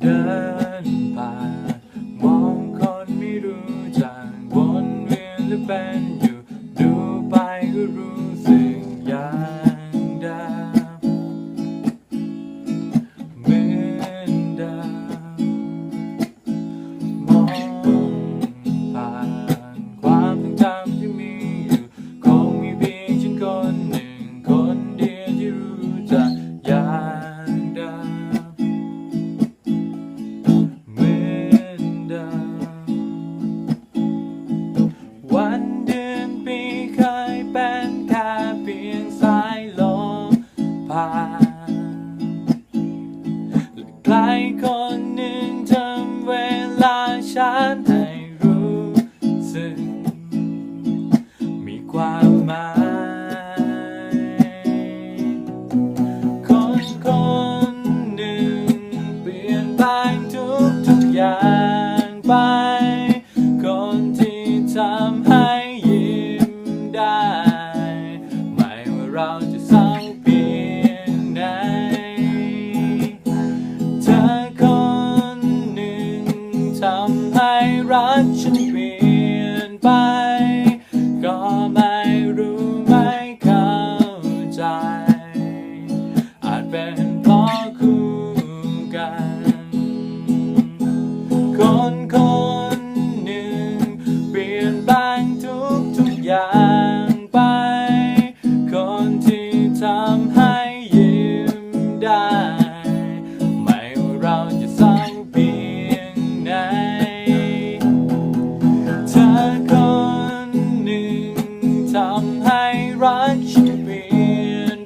เดินผ่านมองคนไม่รู้จักวนานให้รู้สึกมีความหมาย คนคนหนึ่งเปลี่ยนแปลงทุกทุกอย่างไป คนที่ทำให้ยิ้มได้ ไม่ว่าเรา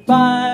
goodbye.